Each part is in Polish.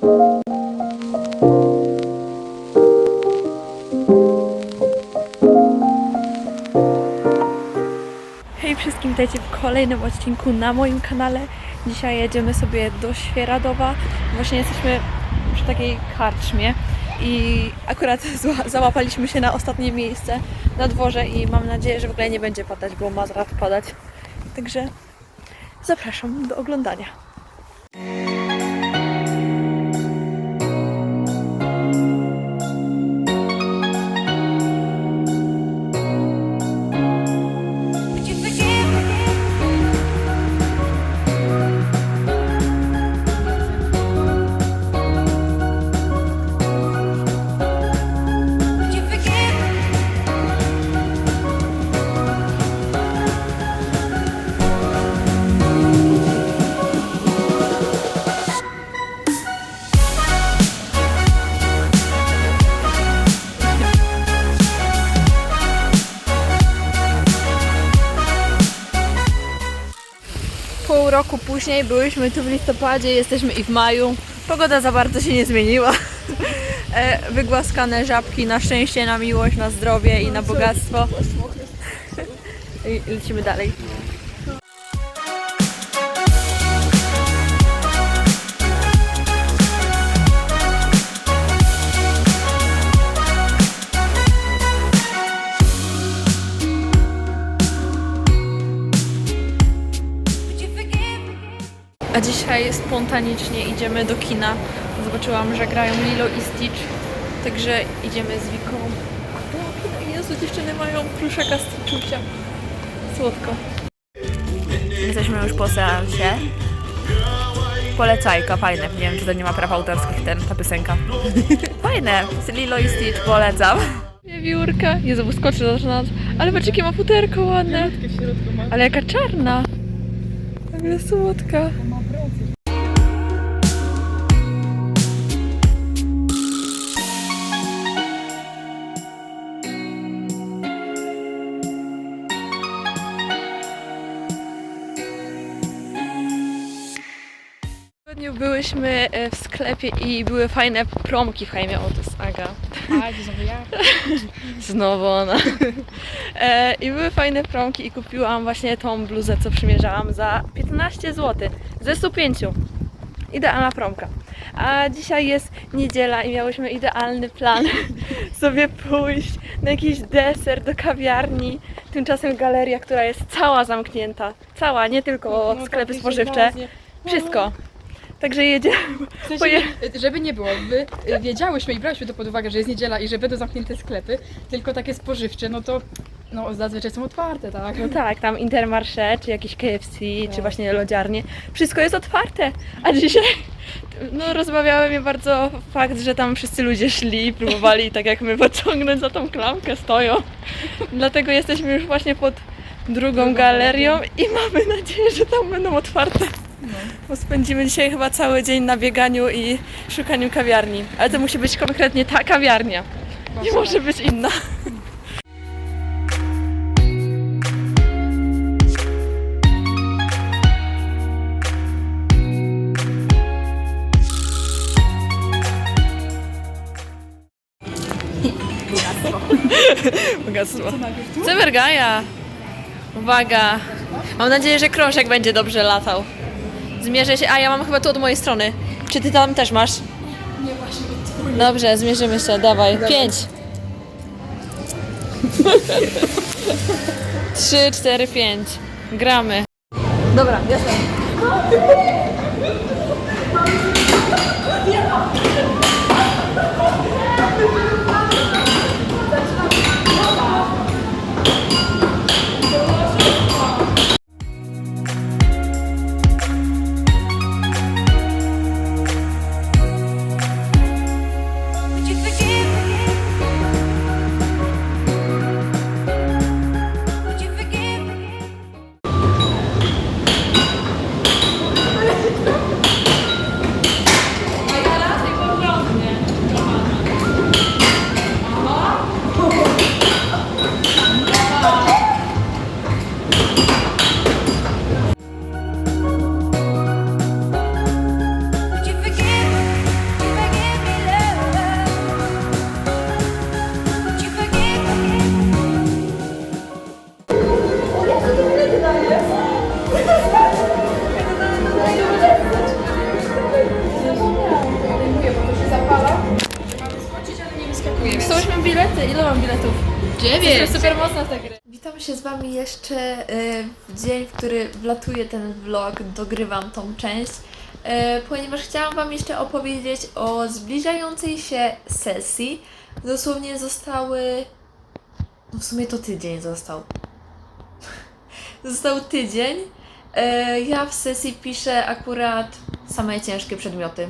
Hej wszystkim, witajcie w kolejnym odcinku na moim kanale. Dzisiaj jedziemy sobie do Świeradowa. Właśnie jesteśmy przy takiej karczmie i akurat załapaliśmy się na ostatnie miejsce na dworze i mam nadzieję, że w ogóle nie będzie padać, bo ma zaraz padać. Także zapraszam do oglądania. Roku później byłyśmy tu w listopadzie, jesteśmy i w maju. Pogoda za bardzo się nie zmieniła. E, Wygłaskane żabki na szczęście, na miłość, na zdrowie i na bogactwo. I lecimy dalej. A dzisiaj spontanicznie idziemy do kina. Zobaczyłam, że grają Lilo i Stitch, także idziemy z Wiką. Kina. Jezu, dziewczyny mają pluszaka Stitchusia. Słodko. Jesteśmy już po seansie. Polecajka, fajne. Nie wiem, czy to nie ma praw autorskich, ten, ta piosenka. Fajne. Lilo i Stitch, polecam. Wiewiórka. Jezu, bo skoczy zaczyna. Ale patrz, jakie ma futerko ładne. Ale jaka czarna. Ale słodka. Byłyśmy e, w sklepie i były fajne promki w Hajmie. O, to jest Aga. A, to znowu ja. Znowu ona. E, I były fajne promki i kupiłam właśnie tą bluzę, co przymierzałam za 15 zł. Ze 105. Idealna promka. A dzisiaj jest niedziela i miałyśmy idealny plan sobie pójść na jakiś deser do kawiarni. Tymczasem galeria, która jest cała zamknięta. Cała, nie tylko No, sklepy tak, spożywcze. Wszystko. Także jedziemy. W sensie, Poje- żeby nie było, my y, wiedziałyśmy i brałyśmy to pod uwagę, że jest niedziela i że będą zamknięte sklepy, tylko takie spożywcze, no to no zazwyczaj są otwarte, tak? No tak, tam Intermarché, czy jakieś KFC, czy Tak. właśnie lodziarnie. Wszystko jest otwarte. A dzisiaj no, rozbawiały mnie bardzo fakt, że tam wszyscy ludzie szli i próbowali tak jak my pociągnąć za tą klamkę, stoją. Dlatego jesteśmy już właśnie pod drugą galerią i mamy nadzieję, że tam będą otwarte. Bo spędzimy dzisiaj chyba cały dzień na bieganiu i szukaniu kawiarni. Ale to musi być konkretnie ta kawiarnia. Nie może być inna. Bogactwo. Cybergaja. Uwaga. Mam nadzieję, że krążek będzie dobrze latał. Zmierzę się. A ja mam chyba tu od mojej strony. Czy ty tam też masz? Nie właśnie. Dobrze, zmierzymy się. Dawaj. Pięć. Trzy, cztery, pięć. Gramy. Dobra, jestem. Dziewięć! super gra. Witam się z Wami jeszcze y, w dzień, w który wlatuje ten vlog, dogrywam tą część, y, ponieważ chciałam Wam jeszcze opowiedzieć o zbliżającej się sesji. Dosłownie zostały. No w sumie to tydzień został. Został tydzień. Y, ja w sesji piszę akurat same ciężkie przedmioty.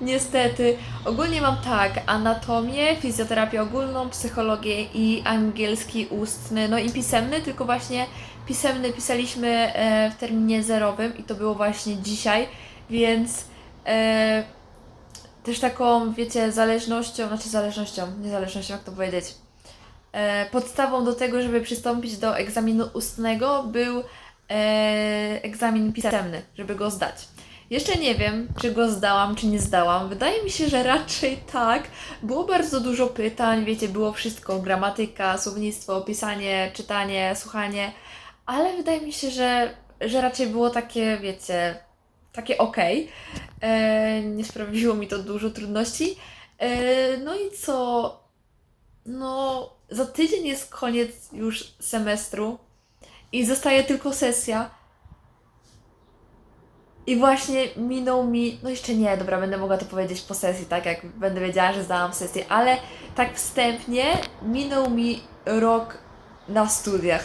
Niestety. Ogólnie mam tak, anatomię, fizjoterapię ogólną, psychologię i angielski ustny, no i pisemny, tylko właśnie pisemny pisaliśmy e, w terminie zerowym i to było właśnie dzisiaj, więc e, też taką, wiecie, zależnością, znaczy zależnością, niezależnością, jak to powiedzieć, e, podstawą do tego, żeby przystąpić do egzaminu ustnego był e, egzamin pisemny, żeby go zdać. Jeszcze nie wiem, czy go zdałam, czy nie zdałam. Wydaje mi się, że raczej tak. Było bardzo dużo pytań, wiecie, było wszystko: gramatyka, słownictwo, pisanie, czytanie, słuchanie, ale wydaje mi się, że, że raczej było takie, wiecie, takie okej. E, Nie sprawiło mi to dużo trudności. E, No i co? No, za tydzień jest koniec już semestru i zostaje tylko sesja. I właśnie minął mi, no jeszcze nie, dobra, będę mogła to powiedzieć po sesji, tak jak będę wiedziała, że zdałam sesję, ale tak wstępnie minął mi rok na studiach.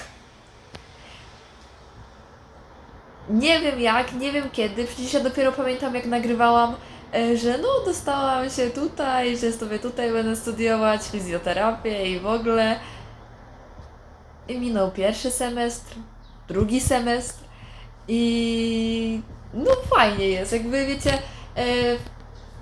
Nie wiem jak, nie wiem kiedy, przecież ja dopiero pamiętam jak nagrywałam, e, że no dostałam się tutaj, że sobie tutaj będę studiować fizjoterapię i w ogóle. I minął pierwszy semestr, drugi semestr i no fajnie jest, jakby wiecie, e,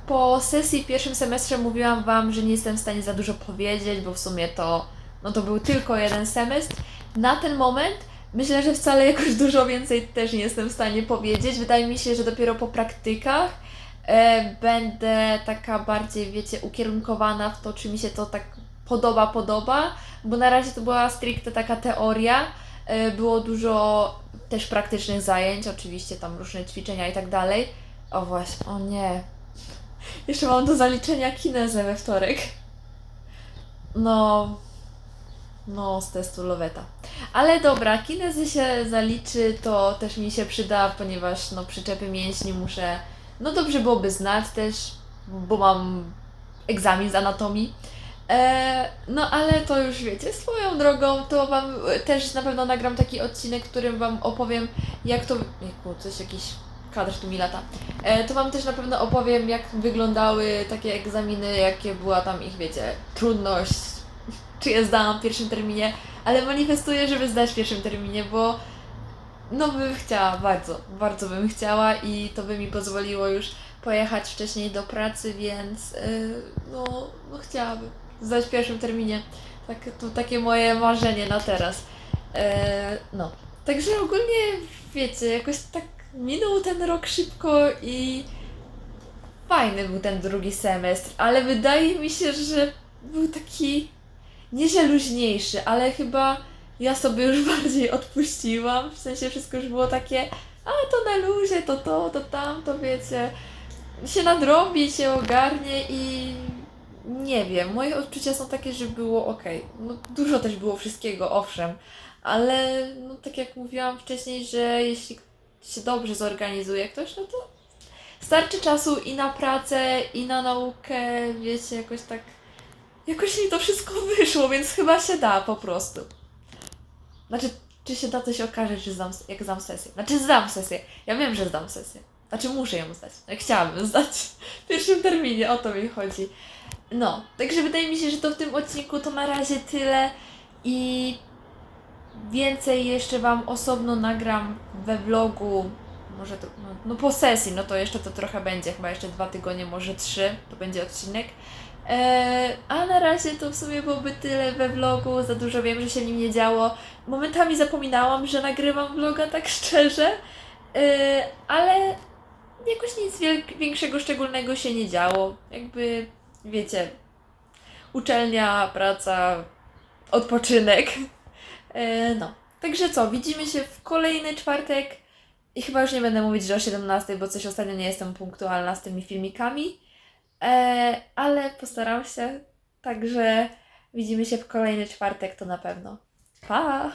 po sesji w pierwszym semestrze mówiłam Wam, że nie jestem w stanie za dużo powiedzieć, bo w sumie to, no to był tylko jeden semestr. Na ten moment myślę, że wcale jakoś dużo więcej też nie jestem w stanie powiedzieć. Wydaje mi się, że dopiero po praktykach e, będę taka bardziej, wiecie, ukierunkowana w to, czy mi się to tak podoba, podoba, bo na razie to była stricte taka teoria. E, Było dużo też praktycznych zajęć, oczywiście tam różne ćwiczenia i tak dalej. O właśnie, o nie. Jeszcze mam do zaliczenia kinezę we wtorek. No, no z testu Loweta. Ale dobra, kinezy się zaliczy, to też mi się przyda, ponieważ no przyczepy mięśni muszę, no dobrze byłoby znać też, bo mam egzamin z anatomii. E, no ale to już wiecie, swoją drogą to Wam też na pewno nagram taki odcinek, w którym Wam opowiem jak to... Jejku, coś jakiś kadr tu mi lata. E, to Wam też na pewno opowiem jak wyglądały takie egzaminy, jakie była tam ich, wiecie, trudność, czy je zdałam w pierwszym terminie, ale manifestuję, żeby zdać w pierwszym terminie, bo no bym chciała, bardzo, bardzo bym chciała i to by mi pozwoliło już pojechać wcześniej do pracy, więc yy, no, no chciałabym zdać w pierwszym terminie. Tak, to takie moje marzenie na teraz. E, no. Także ogólnie, wiecie, jakoś tak minął ten rok szybko i fajny był ten drugi semestr, ale wydaje mi się, że był taki nie luźniejszy, ale chyba ja sobie już bardziej odpuściłam. W sensie wszystko już było takie, a to na luzie, to to, to tam, to wiecie, się nadrobi, się ogarnie i nie wiem, moje odczucia są takie, że było ok. No, dużo też było wszystkiego, owszem, ale no, tak jak mówiłam wcześniej, że jeśli się dobrze zorganizuje ktoś, no to starczy czasu i na pracę, i na naukę, wiecie, jakoś tak. Jakoś mi to wszystko wyszło, więc chyba się da po prostu. Znaczy, czy się da, to się okaże, czy zdam, jak zdam sesję. Znaczy, zdam sesję. Ja wiem, że zdam sesję. Znaczy, muszę ją zdać. Ja chciałabym zdać w pierwszym terminie, o to mi chodzi. No, także wydaje mi się, że to w tym odcinku to na razie tyle i więcej jeszcze Wam osobno nagram we vlogu, może to, no, no po sesji, no to jeszcze to trochę będzie, chyba jeszcze dwa tygodnie, może trzy, to będzie odcinek. Eee, a na razie to w sumie byłoby tyle we vlogu, za dużo wiem, że się nim nie działo. Momentami zapominałam, że nagrywam vloga tak szczerze, eee, ale jakoś nic większego, szczególnego się nie działo. Jakby, wiecie, uczelnia, praca, odpoczynek. E, no. Także co, widzimy się w kolejny czwartek i chyba już nie będę mówić, że o 17, bo coś ostatnio nie jestem punktualna z tymi filmikami, e, ale postaram się. Także Widzimy się w kolejny czwartek, to na pewno. Pa!